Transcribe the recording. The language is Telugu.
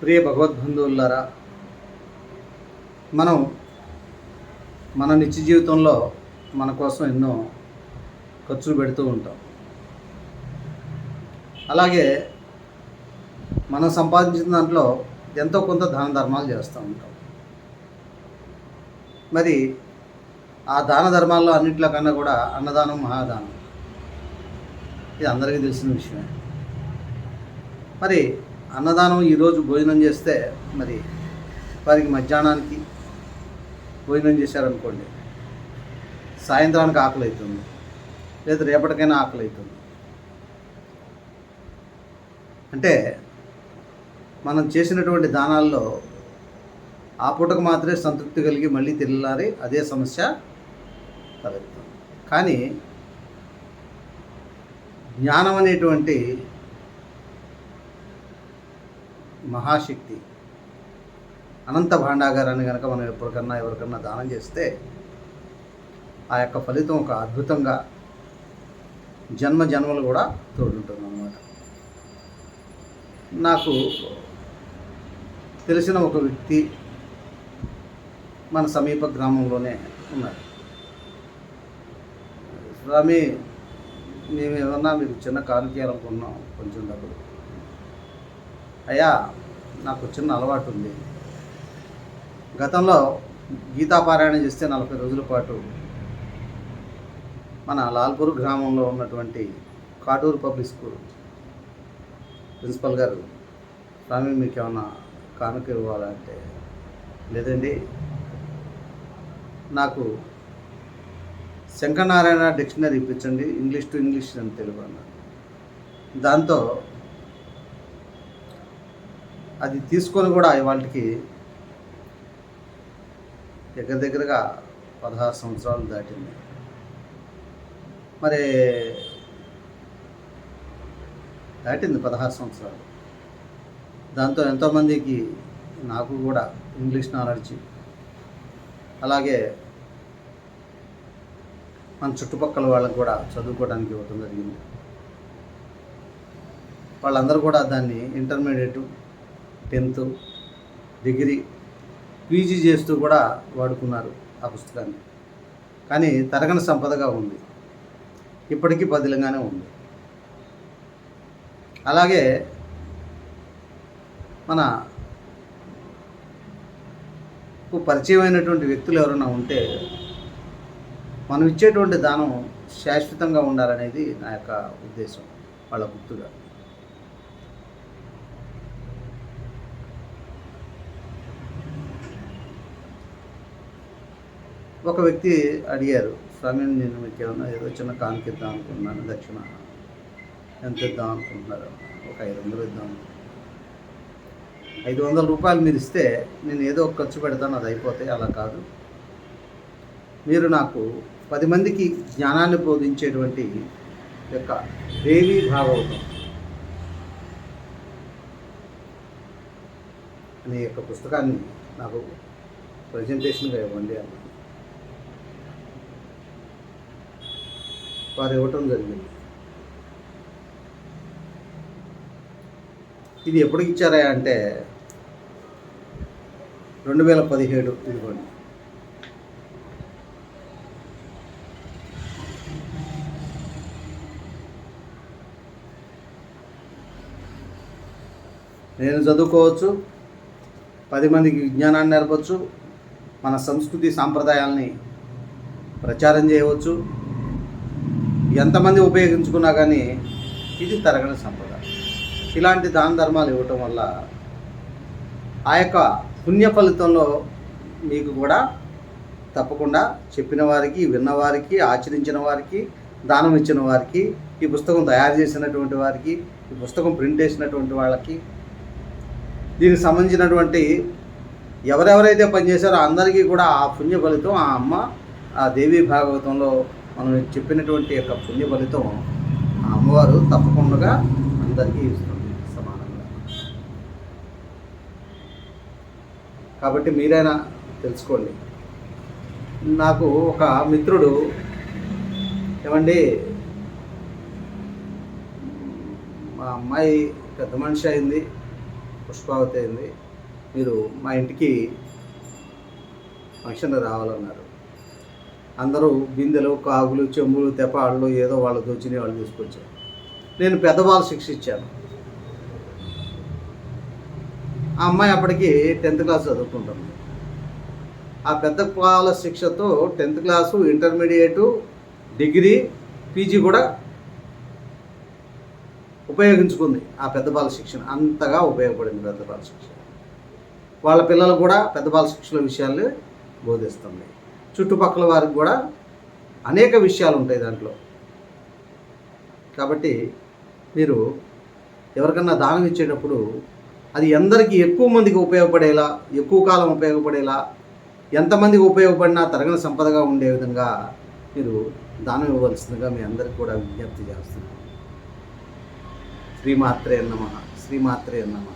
ప్రియ భగవద్బంధువులారా మనం మన నిత్య జీవితంలో మన కోసం ఎన్నో ఖర్చులు పెడుతూ ఉంటాం. అలాగే మనం సంపాదించిన దాంట్లో ఎంతో కొంత దాన ధర్మాలు చేస్తూ ఉంటాం. మరి ఆ దాన ధర్మాల్లో అన్నింటిలో కన్నా కూడా అన్నదానం మహాదానం ఇది అందరికీ తెలిసిన విషయమే. మరి అన్నదానం ఈరోజు భోజనం చేస్తే మరి వారికి మధ్యాహ్నానికి భోజనం చేశారనుకోండి సాయంత్రానికి ఆకలి అవుతుంది లేదా రేపటికైనా ఆకలి అవుతుంది. అంటే మనం చేసినటువంటి దానాల్లో ఆ పూటకు మాత్రమే సంతృప్తి కలిగి మళ్ళీ తెల్లారి అదే సమస్య తలెత్తుంది కానీ జ్ఞానం అనేటువంటి మహాశక్తి. అనంత భాండాగారాన్ని కనుక మనం ఎప్పటికన్నా ఎవరికన్నా దానం చేస్తే ఆ యొక్క ఫలితం ఒక అద్భుతంగా జన్మ జన్మలు కూడా తోడుంటుంది అన్నమాట నాకు తెలిసిన ఒక వ్యక్తి మన సమీప గ్రామంలోనే ఉన్నారు. స్వామి మేము ఏమన్నా మీకు చిన్న కానుకేయాలనుకున్నాం కొంచెం డబ్బులు. అయ్యా నాకు చిన్న అలవాటు ఉంది గతంలో గీతాపారాయణ చేస్తే నలభై రోజుల పాటు మన లాల్పూర్ గ్రామంలో ఉన్నటువంటి కాటూరు పబ్లిక్ స్కూల్ ప్రిన్సిపల్ గారు స్వామి మీకు ఏమన్నా కానుక ఇవ్వాలంటే లేదండి. నాకు శంకరనారాయణ డిక్షనరీ ఇప్పించండి. ఇంగ్లీష్ టు ఇంగ్లీష్ అని తెలుగు అన్నారు. దాంతో అది తీసుకొని కూడా ఇవాళకి దగ్గర దగ్గరగా పదహారు సంవత్సరాలు దాటింది. మరి దాటింది పదహారు సంవత్సరాలు. దాంతో ఎంతోమందికి నాకు కూడా ఇంగ్లీష్ నాలెడ్జ్. అలాగే మన చుట్టుపక్కల వాళ్ళకి కూడా చదువుకోవడానికి ఇవ్వటం జరిగింది. వాళ్ళందరూ కూడా దాన్ని ఇంటర్మీడియట్ టెన్త్ డిగ్రీ పీజీ చేస్తూ కూడా వాడుకున్నారు ఆ పుస్తకాన్ని. కానీ తరగని సంపదగా ఉంది. ఇప్పటికీ పదిలంగానే ఉంది. అలాగే మన పరిచయమైనటువంటి వ్యక్తులు ఎవరైనా ఉంటే మనం ఇచ్చేటువంటి దానం శాశ్వతంగా ఉండాలనేది నా యొక్క ఉద్దేశం వాళ్ళ గుర్తుగా. ఒక వ్యక్తి అడిగారు స్వామి నేను మీకు ఏమన్నా ఏదో చిన్న కానుక ఇద్దాం అనుకుంటున్నాను దక్షిణ ఎంత ఇద్దాం అనుకుంటున్నారు? ఒక ఐదు వందలు ఇద్దాం ఐదు వందల రూపాయలు మీరు ఇస్తే నేను ఏదో ఒక ఖర్చు పెడతాను అది అయిపోతాయి అలా కాదు. మీరు నాకు పది మందికి జ్ఞానాన్ని బోధించేటువంటి యొక్క దేవీ భాగవతం అనే యొక్క పుస్తకాన్ని నాకు ప్రజెంటేషన్గా ఇవ్వండి అన్నాను వారు ఇవ్వటం జరిగింది. ఇది ఎప్పటికి ఇచ్చారా అంటే రెండు వేల పదిహేడు ఇదిగోండి. నేను చదువుకోవచ్చు పది మందికి విజ్ఞానాన్ని నేర్పచ్చు మన సంస్కృతి సాంప్రదాయాల్ని ప్రచారం చేయవచ్చు ఎంతమంది ఉపయోగించుకున్నా కానీ ఇది తరగని సంపద. ఇలాంటి దాన ధర్మాలు ఇవ్వటం వల్ల ఆ యొక్క పుణ్య ఫలితంలో మీకు కూడా తప్పకుండా చెప్పిన వారికి విన్నవారికి ఆచరించిన వారికి దానం ఇచ్చిన వారికి ఈ పుస్తకం తయారు చేసినటువంటి వారికి ఈ పుస్తకం ప్రింట్ చేసినటువంటి వాళ్ళకి దీనికి సంబంధించినటువంటి ఎవరెవరైతే పనిచేశారో అందరికీ కూడా ఆ పుణ్య ఫలితం ఆ అమ్మ ఆ దేవీ భాగవతంలో మనం చెప్పినటువంటి యొక్క పుణ్య ఫలితం ఆ అమ్మవారు తప్పకుండా అందరికీ ఇస్తుంది సమానంగా. కాబట్టి మీరైనా తెలుసుకోండి. నాకు ఒక మిత్రుడు ఏమండి? మా అమ్మాయి పెద్ద మనిషి అయింది పుష్పావతి అయింది. మీరు మా ఇంటికి ఫంక్షన్ రావాలన్నారు. అందరూ బిందెలు కాగులు చెంబులు తెపాళ్ళు ఏదో వాళ్ళు దోచిని వాళ్ళు తీసుకొచ్చారు. నేను పెద్దవాళ్ళు శిక్ష ఇచ్చాను ఆ అమ్మాయి అప్పటికి టెన్త్ క్లాస్ చదువుకుంటుంది. ఆ పెద్ద పాల శిక్షతో tenth class intermediate degree PG కూడా ఉపయోగించుకుంది ఆ పెద్ద బాల శిక్షణ. అంతగా ఉపయోగపడింది పెద్ద బాల శిక్షణ. వాళ్ళ పిల్లలు కూడా పెద్ద బాల శిక్షణ విషయాలు బోధిస్తుంది చుట్టుపక్కల వారికి కూడా అనేక విషయాలు ఉంటాయి దాంట్లో. కాబట్టి మీరు ఎవరికన్నా దానం ఇచ్చేటప్పుడు అది ఎందరికీ ఎక్కువ మందికి ఉపయోగపడేలా ఎక్కువ కాలం ఉపయోగపడేలా ఎంతమందికి ఉపయోగపడినా తరగని సంపదగా ఉండే విధంగా మీరు దానం ఇవ్వవలసిందిగా మీ అందరికి కూడా విజ్ఞప్తి చేస్తున్నాను. శ్రీమాత్రే నమ శ్రీమాత్రే నమ.